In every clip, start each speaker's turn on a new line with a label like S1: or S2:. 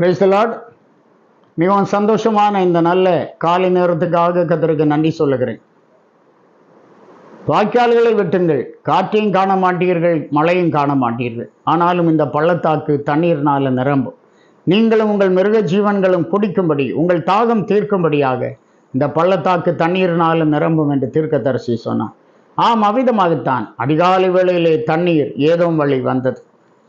S1: பிரைஸ்லாட் மிகவும் சந்தோஷமான இந்த நல்ல காலை நேரத்துக்காக கத்தருக்கு நன்றி சொல்லுகிறேன். வாய்க்கால்களை வெட்டுங்கள். காற்றையும் காண மாட்டீர்கள் மழையும் காண மாட்டீர்கள். ஆனாலும் இந்த பள்ளத்தாக்கு தண்ணீர்னால நிரம்பும். நீங்களும் உங்கள் மிருக ஜீவன்களும் குடிக்கும்படி உங்கள் தாகம் தீர்க்கும்படியாக இந்த பள்ளத்தாக்கு தண்ணீர்னால நிரம்பும் என்று தீர்க்கதரிசி சொன்னான் ஆம் அவ்விதமாகத்தான். அதிகாலை வேளையிலே தண்ணீர் ஏதோ வழி வந்தது.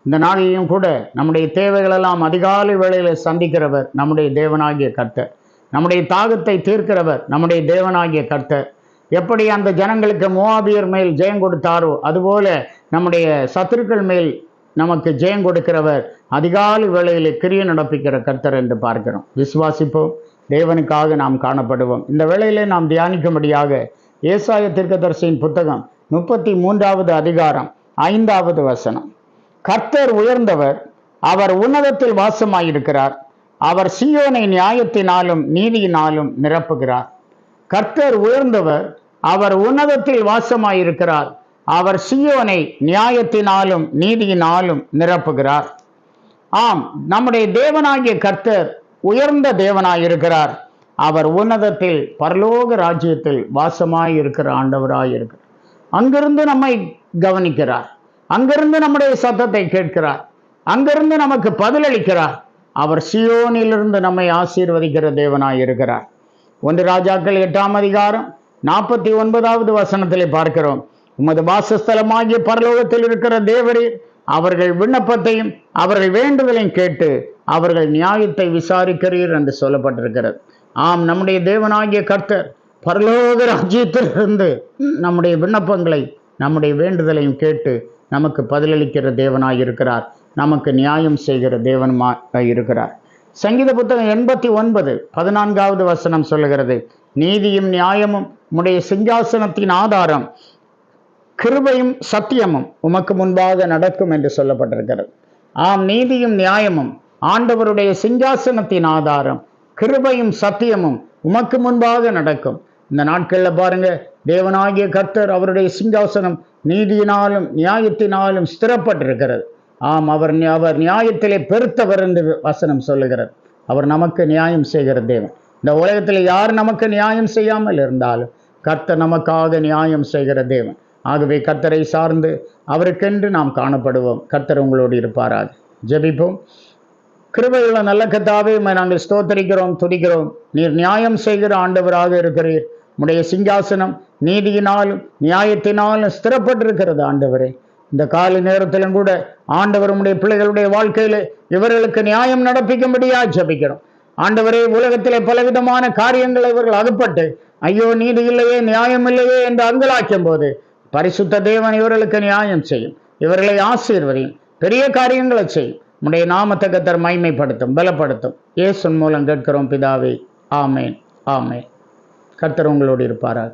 S1: இந்த நாளிலும் கூட நம்முடைய தேவைகளெல்லாம் அதிகாலை வேளையில் சந்திக்கிறவர் நம்முடைய தேவனாகிய கர்த்தர். நம்முடைய தாகத்தை தீர்க்கிறவர் நம்முடைய தேவனாகிய கர்த்தர். எப்படி அந்த ஜனங்களுக்கு மோவாபியர் மேல் ஜெயம் கொடுத்தாரோ அதுபோல நம்முடைய சத்துருக்கள் மேல் நமக்கு ஜெயம் கொடுக்கிறவர் அதிகாலை வேளையில் கிரிய நடப்பிக்கிற கர்த்தர் என்று பார்க்கிறோம். விசுவாசிப்போம். தேவனுக்காக நாம் காணப்படுவோம். இந்த வேளையிலே நாம் தியானிக்கும்படியாக ஏசாய தீர்க்கதரிசியின் புத்தகம் முப்பத்தி மூன்றாவது அதிகாரம் ஐந்தாவது வசனம். கர்த்தர் உயர்ந்தவர் அவர் உன்னதத்தில் வாசமாயிருக்கிறார். அவர் சியோனை நியாயத்தினாலும் நீதியினாலும் நிரப்புகிறார். கர்த்தர் உயர்ந்தவர் அவர் உன்னதத்தில் வாசமாயிருக்கிறார். அவர் சியோனை நியாயத்தினாலும் நீதியினாலும் நிரப்புகிறார். ஆம் நம்முடைய தேவனாகிய கர்த்தர் உயர்ந்த தேவனாயிருக்கிறார். அவர் உன்னதத்தில் பரலோக ராஜ்யத்தில் வாசமாயிருக்கிற ஆண்டவராயிருக்கிறார். அங்கிருந்து நம்மை கவனிக்கிறார். அங்கிருந்து நம்முடைய சத்தத்தை கேட்கிறார். அங்கிருந்து நமக்கு பதிலளிக்கிறார். அவர் சியோனிலிருந்து நம்மை ஆசீர்வதிக்கிற தேவனாயிருக்கிறார் ஒன்று ராஜாக்கள் எட்டாம் அதிகாரம் நாற்பத்தி ஒன்பதாவது வசனத்திலே பார்க்கிறோம். உமது வாசஸ்தலமாகிய பரலோகத்தில் இருக்கிற தேவரீர் அவர்கள் விண்ணப்பத்தையும் அவர்கள் வேண்டுதலையும் கேட்டு அவர்கள் நியாயத்தை விசாரிக்கிறீர் என்று சொல்லப்பட்டிருக்கிறது. ஆம் நம்முடைய தேவனாகிய கர்த்தர் பரலோக ராஜ்யத்திலிருந்து நம்முடைய விண்ணப்பங்களை நம்முடைய வேண்டுதலையும் கேட்டு நமக்கு பதிலளிக்கிற தேவனாய் இருக்கிறார். நமக்கு நியாயம் செய்கிற தேவனுமாய் இருக்கிறார். சங்கீத புத்தகம் எண்பத்தி ஒன்பது பதினான்காவது வசனம் சொல்லுகிறது நீதியும் நியாயமும் உம்முடைய சிங்காசனத்தின் ஆதாரம் கிருபையும் சத்தியமும் உமக்கு முன்பாக நடக்கும் என்று சொல்லப்பட்டிருக்கிறது. ஆம் நீதியும் நியாயமும் ஆண்டவருடைய சிங்காசனத்தின் ஆதாரம் கிருபையும் சத்தியமும் உமக்கு முன்பாக நடக்கும். இந்த நாட்களில் பாருங்க தேவனாகிய கர்த்தர் அவருடைய சிங்காசனம் நீதியினாலும் நியாயத்தினாலும் ஸ்திரப்பட்டிருக்கிறது. ஆம் அவர் அவர் நியாயத்திலே பெருத்தவர் என்று வசனம் சொல்லுகிறார் அவர் நமக்கு நியாயம் செய்கிற தேவன். இந்த உலகத்தில் யார் நமக்கு நியாயம் செய்யாமல் இருந்தாலும் கர்த்தர் நமக்காக நியாயம் செய்கிற தேவன். ஆகவே கர்த்தரை சார்ந்து அவருக்கென்று நாம் காணப்படுவோம். கர்த்தர் உங்களோடு இருப்பாராக. ஜெபிப்போம். கிருபையுள்ள நல்ல கத்தாவே நாங்கள் ஸ்தோத்தரிக்கிறோம் துடிக்கிறோம் நீர் நியாயம் செய்கிற ஆண்டவராக இருக்கிறீர். உடைய சிங்காசனம் நீதியினாலும் நியாயத்தினாலும் ஸ்திரப்பட்டிருக்கிறது ஆண்டவரே. இந்த காலை நேரத்திலும் கூட ஆண்டவர் உடைய பிள்ளைகளுடைய வாழ்க்கையில இவர்களுக்கு நியாயம் நடப்பிக்கும்படியா ஜபிக்கிறோம். ஆண்டவரே உலகத்திலே பலவிதமான காரியங்கள் இவர்கள் அகப்பட்டு ஐயோ நீதி இல்லையே நியாயம் இல்லையே என்று அங்கலாக்கும் போது பரிசுத்த தேவன் இவர்களுக்கு நியாயம் செய்யும். இவர்களை ஆசீர்வதியும் பெரிய காரியங்களை செய்யும். உடைய நாமத்தை கத்தர் மைமைப்படுத்தும் பலப்படுத்தும். இயேசுன் மூலம் கேட்கிறோம் பிதாவே. ஆமேன் ஆமேன். கர்த்தர் உங்களோடு இருப்பாராக.